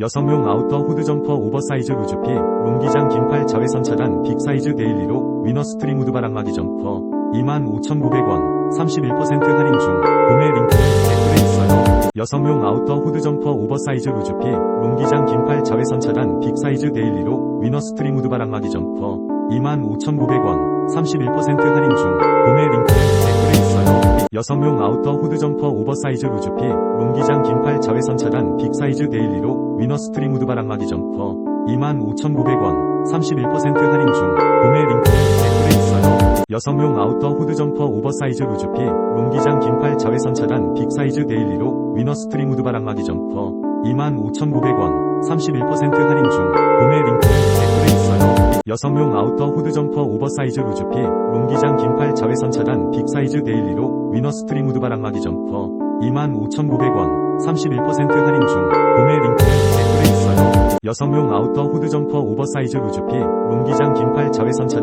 여성용 아우터 후드 점퍼 오버사이즈 루즈핏, 롱기장 긴팔 자외선 차단 빅사이즈 데일리로 위너 스트림 후드 바람막이 점퍼 25,900원 31% 할인 중 구매 링크는 댓글에 있어요. 여성용 아우터 후드 점퍼 오버사이즈 루즈핏, 롱기장 긴팔 자외선 차단 빅사이즈 데일리로 위너 스트림 후드 바람막이 점퍼 25,900원 31% 할인 중 여성용 아우터 후드 점퍼 오버사이즈 루즈핏, 롱기장 긴팔 자외선 차단 빅사이즈 데일리로 위너스트림 후드 바람막이 점퍼. 25,900원 31% 할인 중. 구매 링크는 댓글에 있어요. 여성용 아우터 후드 점퍼 오버사이즈 루즈핏, 롱기장 긴팔 자외선 차단 빅사이즈 데일리로 위너스트림 후드 바람막이 점퍼. 25,900원 31% 할인 중 여성용 아우터 후드 점퍼 오버사이즈 루즈핏, 롱기장 긴팔 자외선 차단 빅사이즈 데일리로 위너 스트림 후드 바람막이 점퍼 25,900원 31% 할인 중 구매 링크는 댓글에 있어요. 여성용 아우터 후드 점퍼 오버사이즈 루즈핏, 롱기장 긴팔 자외선 차단